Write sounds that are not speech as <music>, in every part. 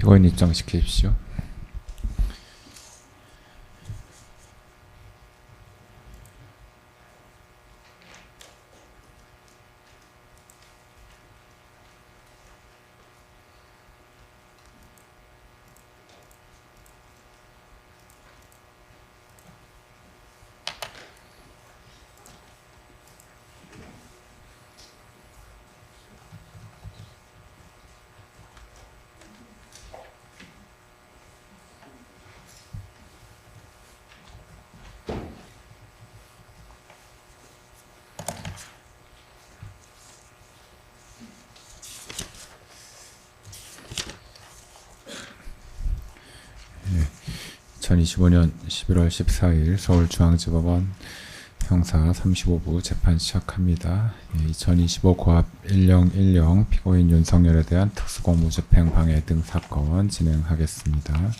피고인 입장시키십시오. 2025년 11월 14일 서울중앙지법원 형사 35부 재판 시작합니다. 예, 2025 고압 1010 피고인 윤석열에 대한 특수공무집행 방해 등 사건 진행하겠습니다.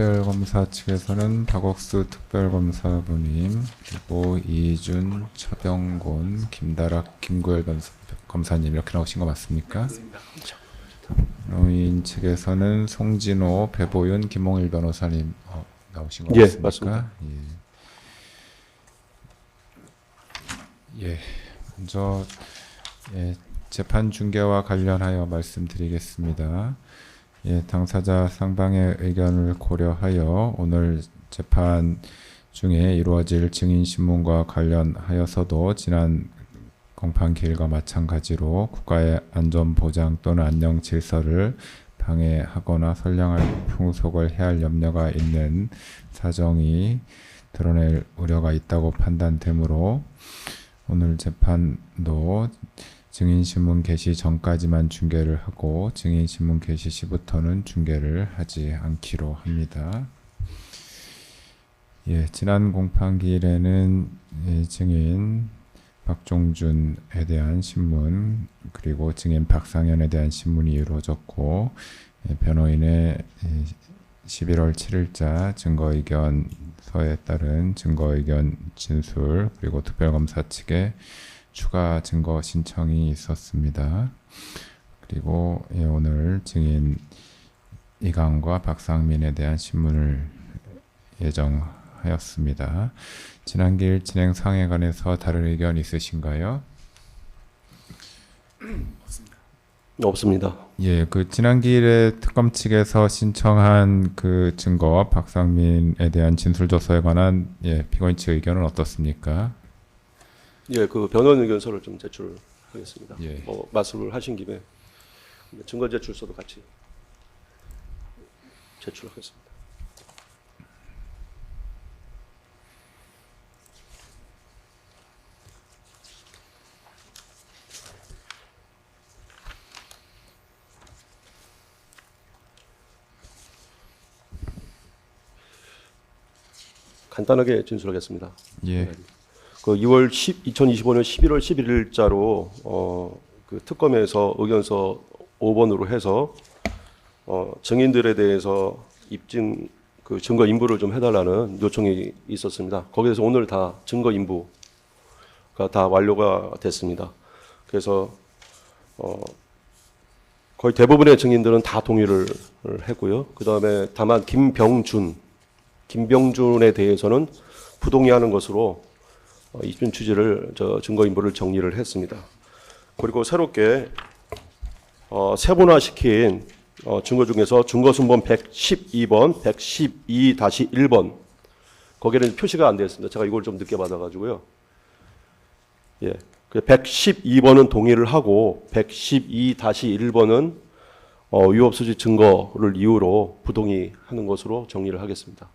특별검사 측에서는 박옥수 특별검사부님 그리고 이준, 차병곤, 김다락, 김구열 검사, 검사님 이렇게 나오신 거 맞습니까? 노인 측에서는 송진호, 배보윤, 김홍일 변호사님 어, 나오신 거 예, 맞습니까? 맞습니다. 예. 예, 먼저 예, 재판 중계와 관련하여 말씀드리겠습니다. 예, 당사자 상방의 의견을 고려하여 오늘 재판 중에 이루어질 증인 신문과 관련하여서도 지난 공판 기일과 마찬가지로 국가의 안전 보장 또는 안녕 질서를 방해하거나 선량할 풍속을 해할 염려가 있는 사정이 드러낼 우려가 있다고 판단되므로 오늘 재판도 증인신문 개시 전까지만 중계를 하고 증인신문 개시 시부터는 중계를 하지 않기로 합니다. 예, 지난 공판기일에는 예, 증인 박종준에 대한 신문 그리고 증인 박상현에 대한 신문이 이루어졌고 예, 변호인의 예, 11월 7일자 증거의견서에 따른 증거의견 진술 그리고 특별검사 측의 추가 증거 신청이 있었습니다. 그리고 예, 오늘 증인 이강과 박상민에 대한 신문을 예정하였습니다. 지난 기일 진행 상에 관해서 다른 의견 있으신가요? <clears throat> 없습니다. 예, 그 지난 기일에 특검 측에서 신청한 그 증거 박상민에 대한 진술 조서에 관한 예, 피고인 측 의견은 어떻습니까? 예, 그 변호인 의견서를 좀 제출하겠습니다. 예. 뭐 말씀을 하신 김에 증거 제출서도 같이 제출하겠습니다. 간단하게 진술하겠습니다. 예. 그 2월 10, 2025년 11월 11일자로 어, 그 특검에서 의견서 5번으로 해서 어, 증인들에 대해서 입증 그 증거 인부를 좀 해달라는 요청이 있었습니다. 거기에서 오늘 다 증거 인부가 다 완료가 됐습니다. 그래서 어, 거의 대부분의 증인들은 다 동의를 했고요. 그 다음에 다만 김병준, 김병준에 대해서는 부동의하는 것으로 어, 입증 취지를 저 증거 인부를 정리를 했습니다. 그리고 새롭게 어, 세분화시킨 어, 증거 중에서 증거 순번 112번, 112-1번 거기에는 표시가 안 되어 있습니다. 제가 이걸 좀 늦게 받아가지고요. 예, 그 112번은 동의를 하고 112-1번은 어, 위법수지 증거를 이유로 부동의하는 것으로 정리를 하겠습니다.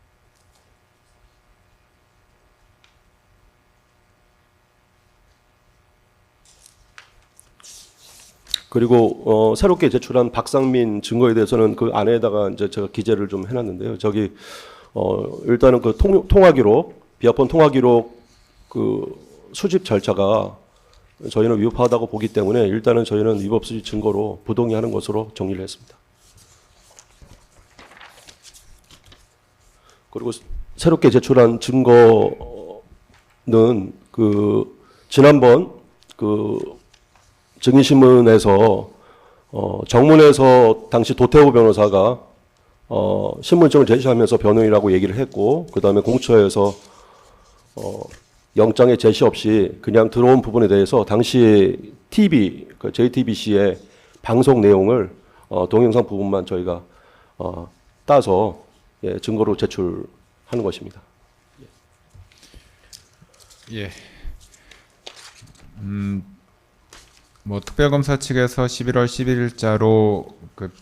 그리고 어, 새롭게 제출한 박상민 증거에 대해서는 그 안에다가 이제 제가 기재를 좀 해놨는데요. 저기 어, 일단은 그 통, 통화 기록, 비합본 통화 기록 그 수집 절차가 저희는 위법하다고 보기 때문에 일단은 저희는 위법 수집 증거로 부동의하는 것으로 정리를 했습니다. 그리고 새롭게 제출한 증거 그 지난번 그 증인신문에서 어, 정문에서 당시 도태호 변호사가 어, 신분증을 제시하면서 변호인이라고 얘기를 했고 그 다음에 공처에서 어, 영장에 제시 없이 그냥 들어온 부분에 대해서 당시 TV, 그 JTBC의 방송 내용을 어, 동영상 부분만 저희가 어, 따서 예, 증거로 제출하는 것입니다. 예. 음, 뭐 특별검사 측에서 11월 11일자로 그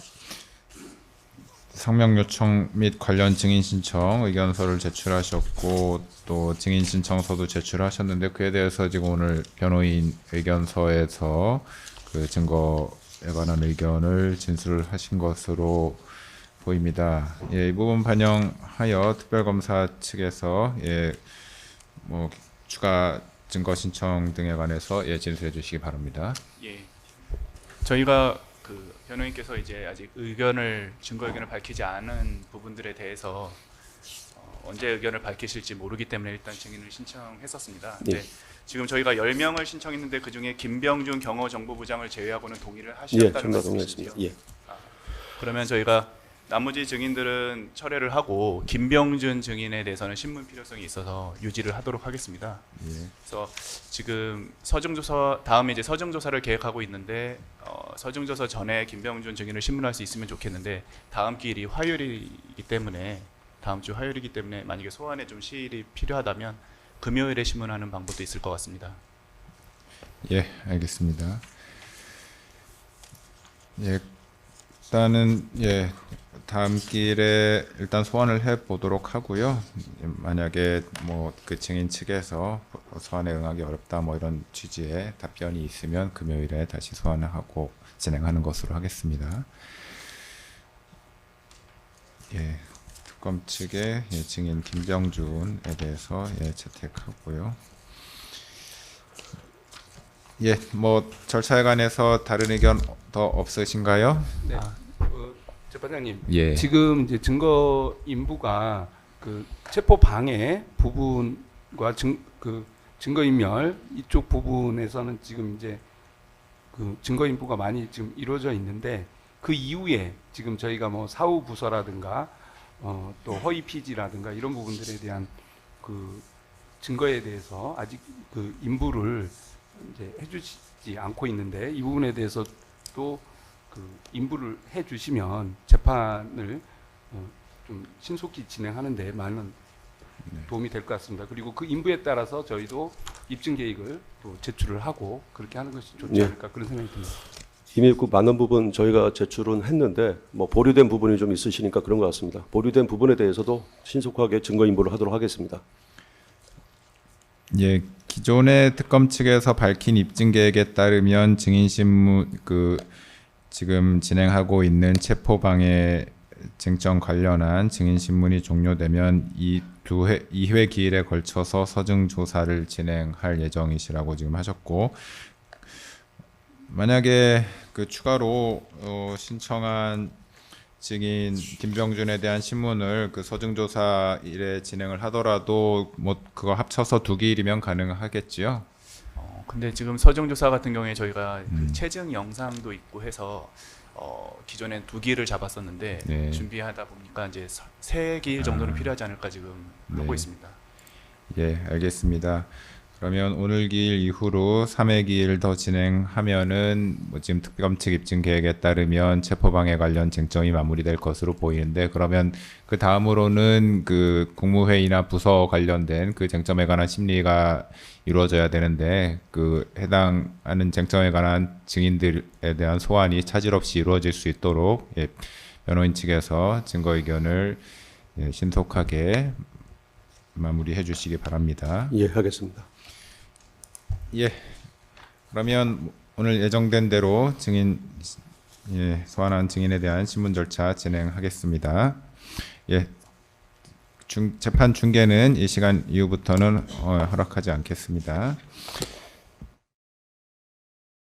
상명 요청 및 관련 증인 신청 의견서를 제출하셨고 또 증인 신청서도 제출하셨는데 그에 대해서 지금 오늘 변호인 의견서에서 그 증거에 관한 의견을 진술을 하신 것으로 보입니다. 예, 이 부분 반영하여 특별검사 측에서 예, 뭐 추가 증거 신청 등에 관해서 예 진술해 주시기 바랍니다. 예. 저희가 그 변호인께서 이제 아직 의견을 증거 의견을 밝히지 않은 부분들에 대해서 어, 언제 의견을 밝히실지 모르기 때문에 일단 증인을 신청했었습니다. 예. 네. 지금 저희가 10명을 신청했는데 그중에 김병준 경호정보부장을 제외하고는 동의를 예, 하셨다는 정말 말씀이시죠? 동의했습니다. 예. 그러면 저희가 나머지 증인들은 철회를 하고 김병준 증인에 대해서는 신문 필요성이 있어서 유지를 하도록 하겠습니다. 예. 그래서 지금 서증조사 다음에 이제 서증조사를 계획하고 있는데 어, 서증조사 전에 김병준 증인을 신문할 수 있으면 좋겠는데 다음 기일이 화요일이기 때문에 다음 주 화요일이기 때문에 만약에 소환에 좀 시일이 필요하다면 금요일에 신문하는 방법도 있을 것 같습니다. 예, 알겠습니다. 예, 일단은 예 다음 길에 일단 소환을 해 보도록 하고요. 예, 만약에 뭐 그 증인 측에서 소환에 응하기 어렵다 뭐 이런 취지의 답변이 있으면 금요일에 다시 소환을 하고 진행하는 것으로 하겠습니다. 예, 특검 측의 예, 증인 김병준에 대해서 예 채택하고요. 예, 뭐 절차에 관해서 다른 의견 더 없으신가요? 네. 재판장님, 예. 지금 이제 증거 인부가 그 체포 방해 부분과 증 그 증거 인멸 이쪽 부분에서는 지금 이제 그 증거 인부가 많이 지금 이루어져 있는데 그 이후에 지금 저희가 뭐 사후 부서라든가 어, 또 허위 피지라든가 이런 부분들에 대한 그 증거에 대해서 아직 그 인부를 이제 해주지 않고 있는데 이 부분에 대해서 또 그 인부를 해 주시면 재판을 어, 좀 신속히 진행하는데 많은 도움이 될 것 같습니다. 그리고 그 인부에 따라서 저희도 입증 계획을 또 제출을 하고 그렇게 하는 것이 좋지 예. 않을까 그런 생각이 듭니다. 이미 그 많은 부분 저희가 제출은 했는데 뭐 보류된 부분이 좀 있으시니까 그런 것 같습니다. 보류된 부분에 대해서도 신속하게 증거 인보를 하도록 하겠습니다. 예, 기존의 특검 측에서 밝힌 입증 계획에 따르면 증인 신문 그 지금 진행하고 있는 체포 방해 쟁점 관련한 증인 신문이 종료되면 이 두 회 2회 기일에 걸쳐서 서증 조사를 진행할 예정이시라고 지금 하셨고 만약에 그 추가로 어, 신청한 증인 김병준에 대한 신문을 그 서증 조사 일에 진행을 하더라도 뭐 그거 합쳐서 두 기일이면 가능하겠지요. 어, 근데 지금 서정조사 같은 경우에 저희가 음. 그 체증 영상도 있고 해서 어, 기존엔 두 기를 잡았었는데 네. 준비하다 보니까 이제 서- 세 기일 정도는 아. 필요하지 않을까 지금 네. 하고 있습니다. 예, 알겠습니다. 그러면 오늘 기일 이후로 3회 기일 더 진행하면은 뭐 지금 특검 측 입증 계획에 따르면 체포방해 관련 쟁점이 마무리될 것으로 보이는데 그러면 그 다음으로는 그 국무회의나 부서 관련된 그 쟁점에 관한 심리가 이루어져야 되는데 그 해당하는 쟁점에 관한 증인들에 대한 소환이 차질 없이 이루어질 수 있도록 예, 변호인 측에서 증거 의견을 예, 신속하게 마무리해 주시기 바랍니다. 예, 하겠습니다. 예. 그러면 오늘 예정된 대로 증인 예, 소환한 증인에 대한 신문 절차 진행하겠습니다. 예. 중, 재판 중계는 이 시간 이후부터는 어, 허락하지 않겠습니다.